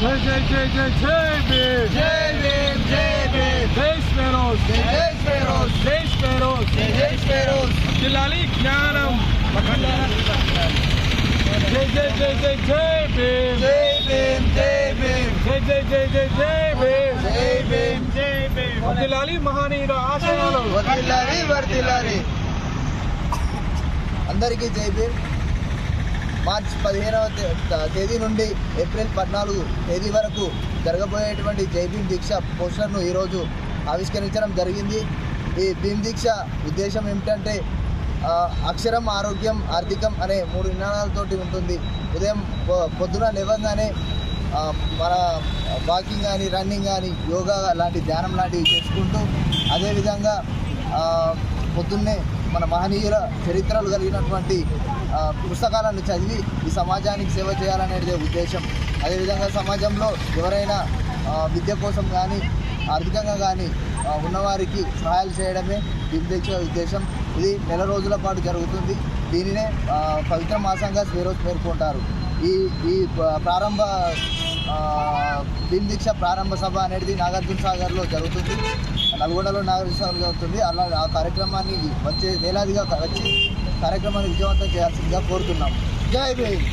జై జై జై జై జై భీమ్ జై భీమ్ జై భీమ్ జై స్పేరోస్ జై జై స్పేరోస్ జై స్పేరోస్ జై జై స్పేరోస్ జిల్లాలి జ్ఞానం జై జై జై జై జై భీమ్ జై భీమ్ జై భీమ్ జై జై జై జై జై భీమ్ జై భీమ్ జై భీమ్ జిల్లాలి మహనీయుల ఆశయాలు వర్దిల్లారి వర్దిల్లారి అందరికీ జై భీమ్ మార్చ్ పదిహేనవ తేదీ నుండి ఏప్రిల్ పద్నాలుగు తేదీ వరకు జరగబోయేటువంటి జై దీక్ష పోస్టర్ను ఈరోజు ఆవిష్కరించడం జరిగింది. ఈ భీమ్ దీక్ష ఉద్దేశం ఏమిటంటే అక్షరం ఆరోగ్యం ఆర్థికం అనే మూడు నినాదాలతోటి ఉంటుంది. ఉదయం పొ- పొద్దున లేవగానే మన వాకింగ్ కానీ రన్నింగ్ కానీ యోగా లాంటి ధ్యానం లాంటివి చేసుకుంటూ అదేవిధంగా పొద్దున్నే మన మహనీయుల చరిత్రలు కలిగినటువంటి పుస్తకాలను చదివి ఈ సమాజానికి సేవ చేయాలనేది ఉద్దేశం. అదేవిధంగా సమాజంలో ఎవరైనా విద్య కోసం కానీ ఆర్థికంగా కానీ ఉన్నవారికి సహాయాలు చేయడమే దీక్ష ఉద్దేశం. ఇది నెల రోజుల పాటు జరుగుతుంది. దీనినే పవిత్ర మాసంగా స్వేరోజ్ పేర్కొంటారు. ఈ ఈ ప్రారంభ భీమ్ దీక్ష ప్రారంభ సభ అనేది నాగార్జున సాగర్లో జరుగుతుంది. నల్గొండలో నాగార్జున సాగర్ జరుగుతుంది. అలా ఆ కార్యక్రమాన్ని వచ్చే వేలాదిగా వచ్చి కార్యక్రమాన్ని విజయవంతం చేయాల్సిందిగా కోరుతున్నాం. జై భీమ్!